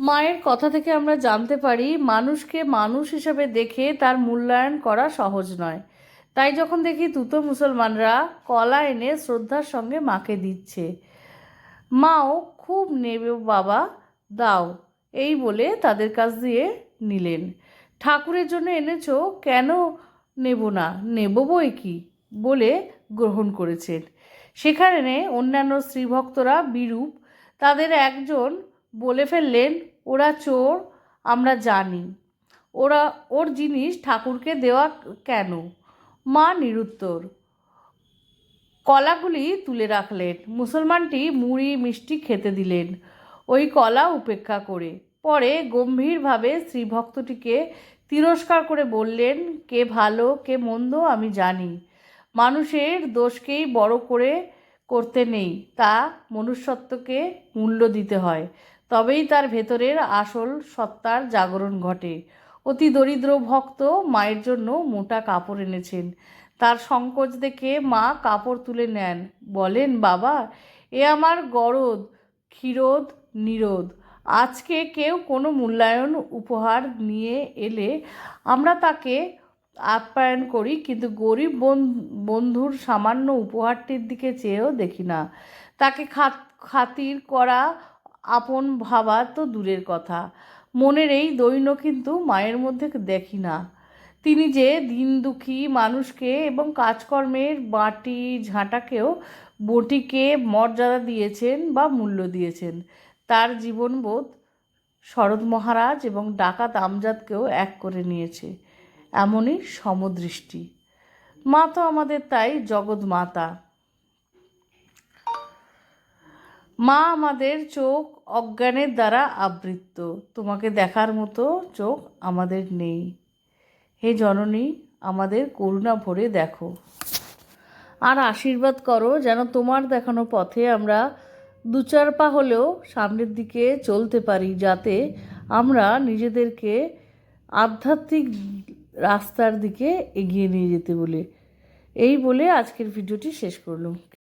মায়ের কথা থেকে আমরা জানতে পারি, মানুষকে মানুষ হিসাবে দেখে তার মূল্যায়ন করা সহজ নয়। তাই যখন দেখি তুতো মুসলমানরা কলা এনে শ্রদ্ধার সঙ্গে মাকে দিচ্ছে, মাও, খুব নেবে বাবা, দাও। এই বলে তাদের কাছ দিয়ে নিলেন। ঠাকুরের জন্য এনেছ? কেন নেব না? নেব বই কি? বলে গ্রহণ করেছেন। সেখানে অন্যান্য স্ত্রীভক্তরা বিরূপ, তাদের একজন বলে ফেললেন, ওরা চোর, আমরা জানি। ওরা, ওর জিনিস ঠাকুরকে দেওয়া কেন? মা নিরুত্তর। কলাগুলি তুলে রাখলেন। মুসলমানটি মুড়ি, মিষ্টি খেতে দিলেন। ওই কলা উপেক্ষা করে। পরে গম্ভীরভাবে শ্রীভক্তটিকে তিরস্কার করে বললেন, কে ভালো, কে মন্দ, আমি জানি। মানুষের দোষকেই বড় করে করতে নেই। তা মনুষ্যত্বকে মূল্য দিতে হয়। তবেই তার ভেতরের আসল সত্তার জাগরণ ঘটে। অতি দরিদ্র ভক্ত মায়ের জন্য মোটা কাপড় এনেছেন। তার সংকোচ দেখে মা কাপড় তুলে নেন। বলেন, বাবা, এ আমার গরদ, ক্ষীরোদ নিরোধ আজকে কেউ কোনো মূল্যায়ন উপহার নিয়ে এলে আমরা তাকে আপ্যায়ন করি, কিন্তু গরিব বন- বন্ধুর সামান্য উপহারটির দিকে চেয়েও দেখি না। তাকে খাত- খাতির করা আপন ভাবা তো দূরের কথা। মনের এই দৈন্য কিন্তু মায়ের মধ্যে দেখি না। তিনি যে দিন দুঃখী মানুষকে এবং কাজকর্মের বাটি ঝাঁটাকেও বটিকে মর্যাদা দিয়েছেন বা মূল্য দিয়েছেন, তার জীবনবোধ শরৎ মহারাজ এবং ডাকাত আমজাদকেও এক করে নিয়েছে, এমনই সমদৃষ্টি। মা তো আমাদের তাই জগৎ মাতা মা আমাদের চোখ অজ্ঞানের দ্বারা আবৃত্ত। তোমাকে দেখার মতো চোখ আমাদের নেই। হে জননী, আমাদের করুণা ভরে দেখো। আর আশীর্বাদ করো যেন তোমার দেখানো পথে আমরা দু চার পা হলেও সামনের দিকে চলতে পারি, যাতে আমরা নিজেদেরকে আধ্যাত্মিক রাস্তার দিকে এগিয়ে নিয়ে যেতে বলে। এই বলে আজকের ভিডিওটি শেষ করলাম।